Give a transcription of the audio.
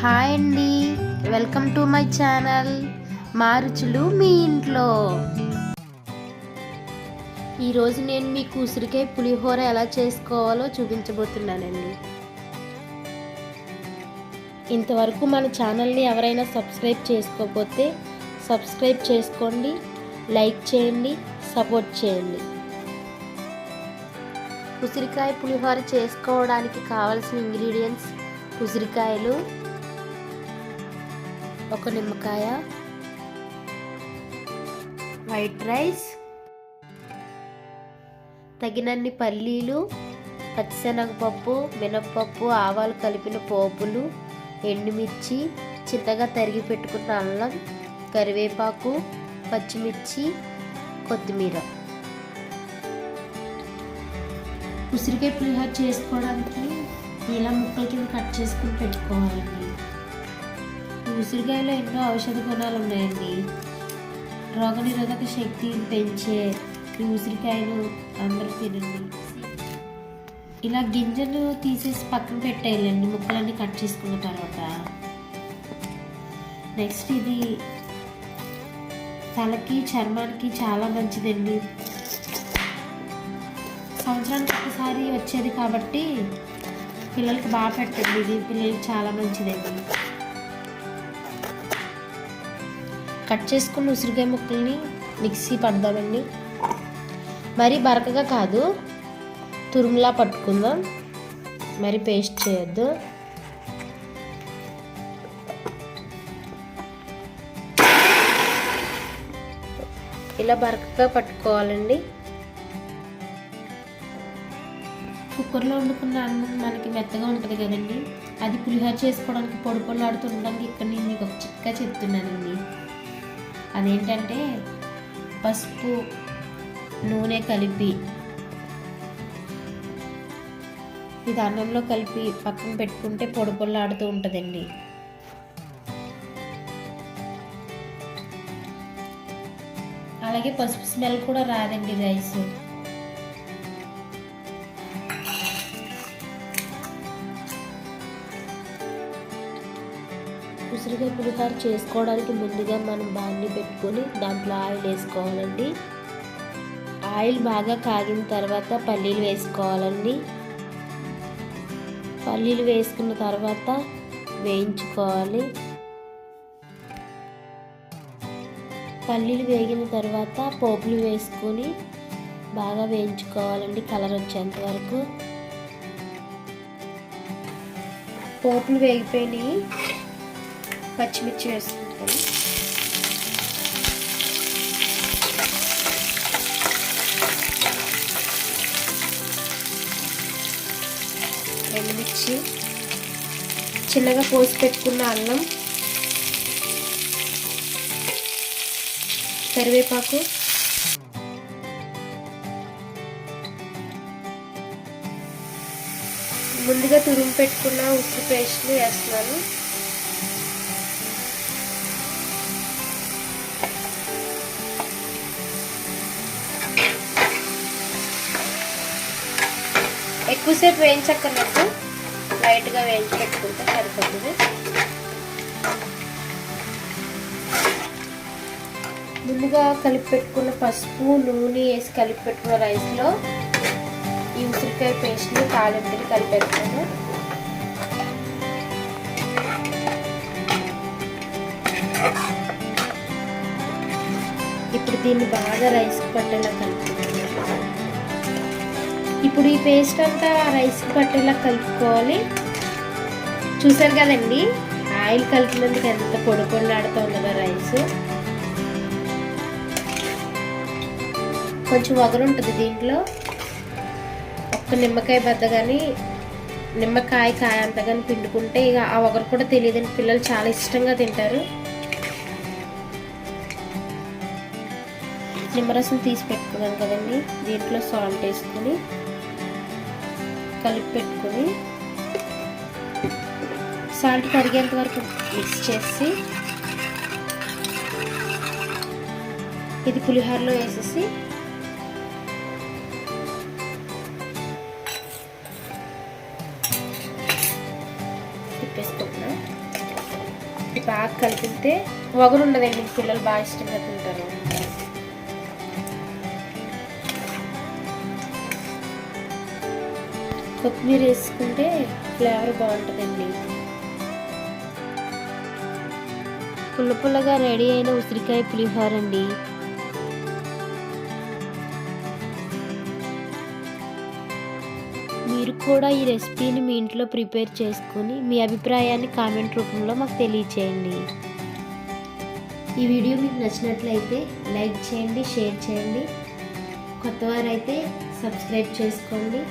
Hi అండి. Welcome to my channel. మారుచులు మీ ఇంట్లో. ఈరోజు నేను మీకు ఉసిరికాయ పులిహోర ఎలా చేసుకోవాలో చూపించబోతున్నానండి. ఇంతవరకు మన ఛానల్ని ఎవరైనా సబ్స్క్రైబ్ చేసుకోకపోతే సబ్స్క్రైబ్ చేసుకోండి లైక్ చేయండి సపోర్ట్ చేయండి. ఉసిరికాయ పులిహోర చేసుకోవడానికి కావాల్సిన ఇంగ్రీడియంట్స్ ఉసిరికాయలు ఒక నిమ్మకాయ వైట్ రైస్ తగినన్ని పల్లీలు పచ్చిశనగపప్పు మినప్పప్పు ఆవాలు కలిపిన పోపులు ఎండుమిర్చి చిన్నగా తరిగి పెట్టుకున్న అల్లం కరివేపాకు పచ్చిమిర్చి కొత్తిమీర. ఉసిరికాయ పులిహోర చేసుకోవడానికి ఇలా ముక్కల కింద కట్ చేసుకుని పెట్టుకోవాలండి. ఉసిరికాయలో ఎన్నో ఔషధ గుణాలు ఉన్నాయండి. రోగనిరోధక శక్తిని పెంచే ఈ ఉసిరికాయలు అందరూ తినండి. ఇలా గింజలు తీసేసి పక్కన పెట్టేయాలండి. ముక్కలన్నీ కట్ చేసుకున్న తర్వాత. నెక్స్ట్ ఇది తలకి చర్మానికి చాలా మంచిదండి. సంవత్సరానికి ఒకసారి వచ్చేది కాబట్టి పిల్లలకి బాగా పెట్టండి ఇది పిల్లలకి చాలా మంచిదండి కట్ చేసుకున్న ఉసిరికాయ ముక్కల్ని మిక్సీ పడదామండి. మరీ బరకగా కాదు తురుములా పట్టుకుందాం. మరి పేస్ట్ చేయొద్దు. ఇలా బరకగా పట్టుకోవాలండి. కుక్కర్లో వండుకున్న అన్నం మనకి మెత్తగా ఉంటుంది కదండి. అది పులిహోర చేసుకోవడానికి పొడి పొల్లాడుతూ ఉండడానికి ఇక్కడ నేను మీకు ఒక చిక్క చెప్తున్నానండి. అదేంటంటే పసుపు నూనె కలిపి ఇది అన్నంలో కలిపి పక్కన పెట్టుకుంటే పొడి పొల్లాడుతూ ఉంటుందండి. అలాగే పసుపు స్మెల్ కూడా రాదండి రైస్ ఉసిరికాయ పులిహోర చేసుకోవడానికి ముందుగా మనం బాండి పెట్టుకొని దాంట్లో ఆయిల్ వేసుకోవాలండి. ఆయిల్ బాగా కాగిన తర్వాత పల్లీలు వేసుకోవాలండి. పల్లీలు వేసుకున్న తర్వాత వేయించుకోవాలి. పల్లీలు వేగిన తర్వాత పోపులు వేసుకొని బాగా వేయించుకోవాలండి కలర్ వచ్చేంత వరకు. పోపులు వేగిపోయినాయి. పచ్చిమిర్చి వేసుకుంటాను. ఎండుమిర్చి. చిన్నగా పోసి పెట్టుకున్న అల్లం. కరివేపాకు. ముందుగా తురుము పెట్టుకున్న ఉప్పు పేస్ట్లు వేస్తున్నాను. ఎక్కువసేపు వేయించక్కర్లేదు. లైట్గా వేయించి పెట్టుకుంటే సరిపోతుంది. ముందుగా కలిపి పెట్టుకున్న పసుపు నూనె వేసి కలిపి పెట్టుకున్న రైస్లో ఈ ఉసిరికాయ పేస్ట్ని తాలింపుని కలిపెట్టుకుని ఇప్పుడు దీన్ని బాగా రైస్ పట్టేలా కలుపుకుంటున్నాను ఇప్పుడు ఈ పేస్ట్ అంతా రైస్కి పట్టేలా కలుపుకోవాలి. చూసారు కదండి? ఆయిల్ కలిపినందుకు ఎంత పొడి రైస్ కొంచెం వగరు ఉంటుంది దీంట్లో. ఒక్క నిమ్మకాయ బద్ద కానీ నిమ్మకాయ కాయ అంత కానీ పిండుకుంటే ఇక ఆ వగరు కూడా తెలియదని పిల్లలు చాలా ఇష్టంగా తింటారు. నిమ్మరసం తీసి పెట్టుకున్నాం కదండి. దీంట్లో సాల్ట్ వేసుకొని కలిపి పెట్టుకొని సాల్ట్ కరిగేంత వరకు మిక్స్ చేసి ఇది పులిహోరలో వేసేసి తిప్పేసుకుంటున్నా. బాగా కలిపితే వగరు ఉండదండి పిల్లలు బాగా ఇష్టంగా తింటారు. కొత్తిమీర వేసుకుంటే ఫ్లేవర్ బాగుంటుందండి. పుల్ల పుల్లగా రెడీ అయిన ఉసిరికాయ పులిహోర అండి. మీరు కూడా ఈ రెసిపీని మీ ఇంట్లో ప్రిపేర్ చేసుకొని మీ అభిప్రాయాన్ని కామెంట్ రూపంలో మాకు తెలియచేయండి. ఈ వీడియో మీకు నచ్చినట్లయితే లైక్ చేయండి షేర్ చేయండి. కొత్తవారైతే సబ్స్క్రైబ్ చేసుకోండి.